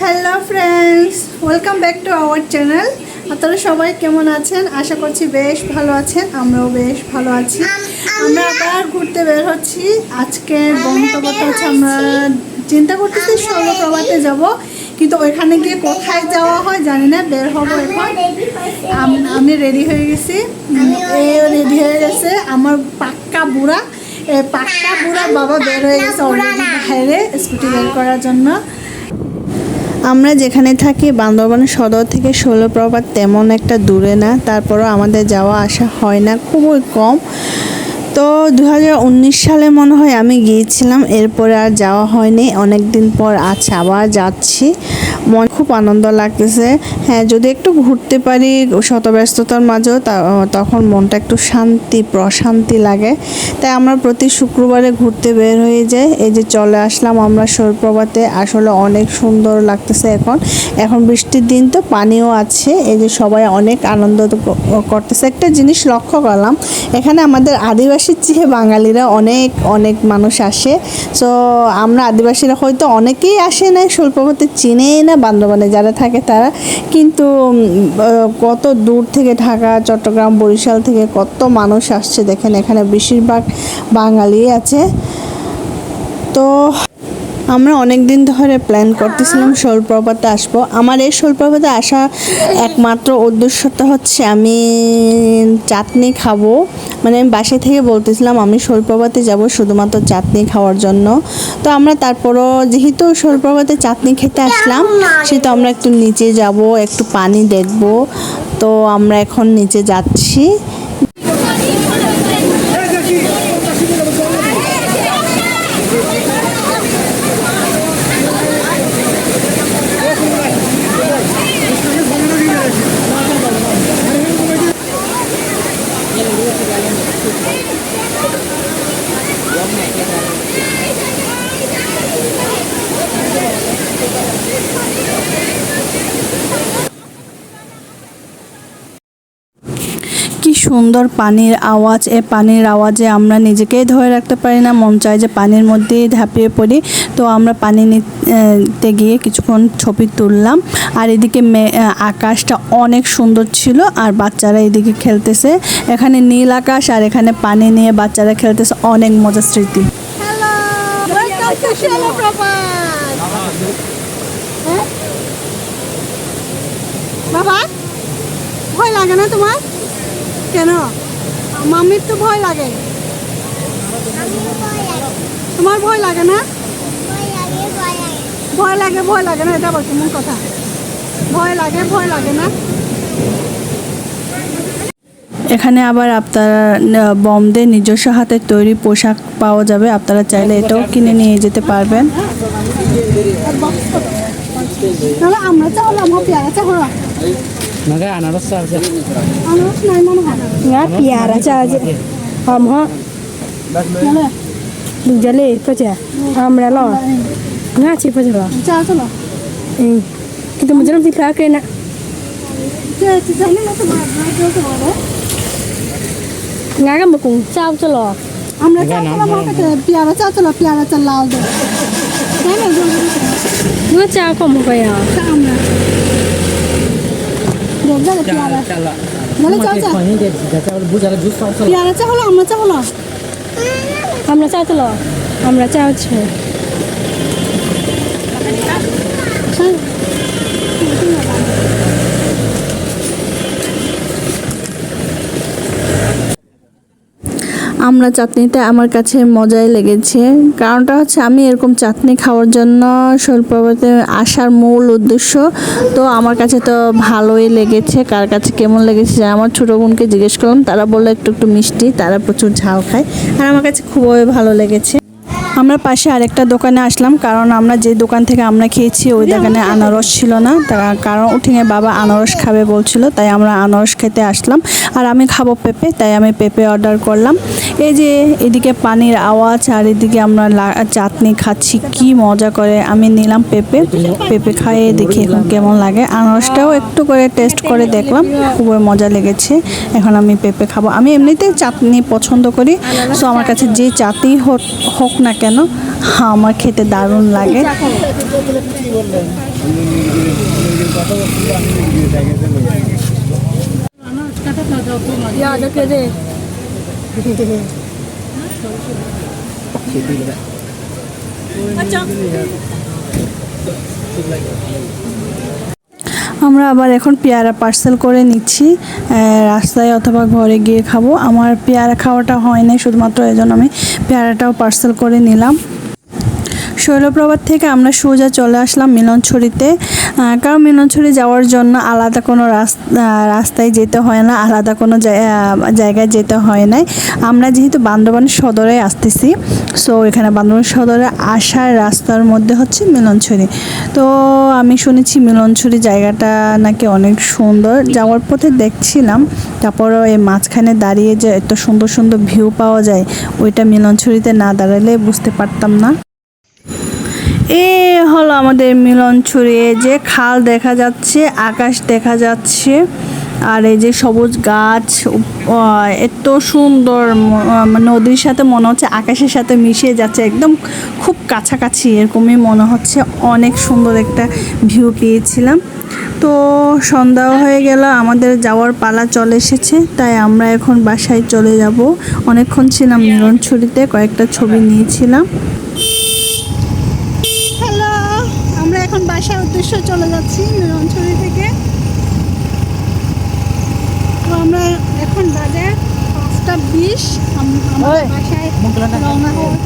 Hello friends welcome back to our channel আপনারা সবাই কেমন আছেন? আশা করছি বেশ ভালো আছেন। আমরাও বেশ ভালো আছি। আমরা আবার ঘুরতে বের হচ্ছি। আজকে গন্তব্যটা হচ্ছে আমরা চিন্তা করতেছি সর্বপ্রভাতে যাব। কিন্তু ওইখানে গিয়ে কোথায় যাওয়া হয় জানি না বের হব এখন। আমি রেডি হয়ে গেছি। এ রেডি হয়ে গেছে। আমার পাক্কা বুড়া এ পাক্কা বুড়া বাবা বের হয়ে গেছে অলরেডি বাইরে স্কুটি বের করার জন্য। আমরা যেখানে থাকি বান্দরবান সদর থেকে ষোলোপ্রপাত তেমন একটা দূরে না। তারপরও আমাদের যাওয়া আসা হয় না। খুবই কম। তো দু হাজার উনিশ সালে মনে হয় আমি গিয়েছিলাম, এরপরে আর যাওয়া হয়নি। অনেক দিন পর আজ আবার যাচ্ছি। মন খুব আনন্দ লাগতেছে। হ্যাঁ যদি একটু ঘুরতে পারি শত ব্যস্ততার মাঝেও তখন মনটা একটু শান্তি, প্রশান্তি লাগে। তাই আমরা প্রতি শুক্রবারে ঘুরতে বের হয়ে যাই। এই যে চলে আসলাম আমরা সৈপ্রভাতে আসলে অনেক সুন্দর লাগতেছে এখন। এখন বৃষ্টির দিন তো পানিও আছে। এই যে সবাই অনেক আনন্দ করতেছে। একটা জিনিস লক্ষ্য করলাম, এখানে আমাদের আদিবাসীর চেয়ে বাঙালিরা অনেক অনেক মানুষ আসে। সো আমরা আদিবাসীরা হয়তো অনেকেই আসে না সৈপ্রভাতে চিনেই না বান্দরবানে যারা থাকে তারা। কিন্তু কত দূর থেকে ঢাকা, চট্টগ্রাম, বরিশাল থেকে কত মানুষ আসছে দেখেন, এখানে বেশিরভাগ বাঙালি আছে। তো, আমরা অনেক দিন ধরে প্ল্যান করতেছিলাম শোলপ্রপাতে আসব। আমার এই শোলপ্রপাতে আসা একমাত্র উদ্দেশ্যটা হচ্ছে আমি চাটনি খাব। মানে আমি বাসায় থেকে বলতেছিলাম, আমি শৈলপ্রভাতে যাব শুধুমাত্র চাটনি খাওয়ার জন্য। তো আমরা তারপরও যেহেতু শৈলপ্রভাতে চাটনি খেতে আসলাম, সেহেতু আমরা একটু নিচে যাব, একটু পানি দেখব। তো আমরা এখন নিচে যাচ্ছি। সুন্দর পানির আওয়াজ, এ পানির আওয়াজে আমরা নিজেকেই ধরে রাখতে পারি না। মন চায় যে পানির মধ্যেই ঝাঁপিয়ে পড়ি। তো আমরা পানি নিতে গিয়ে কিছুক্ষণ ছবি তুললাম। আর এদিকে আকাশটা অনেক সুন্দর ছিল আর বাচ্চারা এদিকে খেলতেছে। এখানে নীল আকাশ আর এখানে পানি নিয়ে বাচ্চারা খেলতেছে। অনেক মজার স্মৃতি। বাবা, ভয় লাগে না তোমার? কেন? মামির তো ভয় লাগে। তোমার ভয় লাগে না? ভয় লাগে ভয় লাগে না এটা বলছি মূল কথা। ভয় লাগে ভয় লাগে না? এখানে আবার আপনারা বমদের নিজস্ব হাতে তৈরি পোশাক পাওয়া যাবে। আপনারা চাইলে এটাও কিনে নিয়ে যেতে পারবেন। তাহলে আমরা मगा अनारस चार्ज अनारस नाही म्हणून यार प्यारा चार्ज हम हा जले पचा हमरा लो ना छी पचा लो चार्ज लो ए कि तुम जन्म दिखा के ना जे जे ना तो भाई तो बोलो ngã một cùng sao cho lò ông đã sao cho lò cái pia nó sao cho lò pia nó cho lao được cái này rồi nó sao không phải à sao ông là যাবে পেয়ারা Chala. বলে চা. পেয়ারা চা হলো আমরা চা হলো আমরা আমরা che আমরা চাটনিতে আমার কাছে মজাই লেগেছে। কারণটা হচ্ছে আমি এরকম চাটনি খাওয়ার জন্য শৈলপ্রপাতে আসার মূল উদ্দেশ্য। তো আমার কাছে তো ভালোই লেগেছে। কার কাছে কেমন লেগেছে আমার ছোটো বোনকে জিজ্ঞেস করলাম, তারা বলল একটু একটু মিষ্টি, তারা প্রচুর ঝাল খায়। আর আমার কাছে খুবই ভালো লেগেছে। আমরা পাশে আরেকটা দোকানে আসলাম, কারণ আমরা যে দোকান থেকে আমরা খেয়েছি, ওই দোকানে আনারস ছিল না। কারণ উঠিনে বাবা আনারস খাবে বলছিল, তাই আমরা আনারস খেতে আসলাম। আর আমি খাব পেঁপে, তাই আমি পেঁপে অর্ডার করলাম। এই যে এদিকে পানির আওয়াজ, আর এদিকে আমরা চাটনি খাচ্ছি, কি মজা করে। আমি নিলাম পেঁপে পেঁপে খাইয়ে দেখি এখন কেমন লাগে। আনারসটাও একটু করে টেস্ট করে দেখলাম, খুবই মজা লেগেছে। এখন আমি পেঁপে খাব। আমি এমনিতে চাটনি পছন্দ করি সো আমার কাছে যে চাটনি হোক হোক না কেন হ্যাঁ আমার খেতে দারুণ লাগে। আমরা আবার এখন পেয়ারা পার্সেল করে নিচ্ছি রাস্তায় অথবা ঘরে গিয়ে খাব। আমার পেয়ারা খাওয়াটা হয় নাই, শুধুমাত্র এই জন্য আমি পেয়ারাটাও পার্সেল করে নিলাম। শৈলপ্রপাত থেকে আমরা সোজা চলে আসলাম মিলনছড়িতে কারণ মিলনছড়ি যাওয়ার জন্য আলাদা কোনো রাস্তা রাস্তায় যেতে হয় না, আলাদা কোনো জায়- জায়গায় যেতে হয় না আমরা যেহেতু বান্দরবান সদরে আসতেছি সো এখানে বান্দরবান সদরে আসার রাস্তার মধ্যে হচ্ছে মিলনছড়ি। তো, আমি শুনেছি মিলনছড়ি জায়গাটা নাকি অনেক সুন্দর। যাওয়ার পথে দেখছিলাম, তারপর এই মাঝখানে দাঁড়িয়ে যে এত সুন্দর সুন্দর ভিউ পাওয়া যায়, ওইটা মিলনছড়িতে না দাঁড়ালে বুঝতে পারতাম না। এ হলো আমাদের মিলনছড়ি যে খাল দেখা যাচ্ছে, আকাশ দেখা যাচ্ছে। আর এই যে সবুজ গাছ এত সুন্দর নদীর সাথে মনে হচ্ছে আকাশের সাথে মিশে যাচ্ছে, একদম খুব কাছাকাছি, এরকমই মনে হচ্ছে, অনেক সুন্দর একটা ভিউ পেয়েছিলাম। তো সন্ধ্যাও হয়ে গেল, আমাদের যাওয়ার পালা চলে এসেছে, তাই আমরা এখন বাসায় চলে যাব। অনেকক্ষণ ছিলাম মিলনছড়িতে, কয়েকটা ছবি নিয়েছিলাম। হ্যালো আমরা এখন বাসার উদ্দেশ্যে চলে যাচ্ছি মিলনছড়ি থেকে তো আমরা এখন বাজে পাঁচটা বিশ আম- আমাদের বাসায় রওনা হওয়ার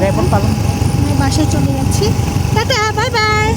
বাসায় চলে যাচ্ছি। Tata bye bye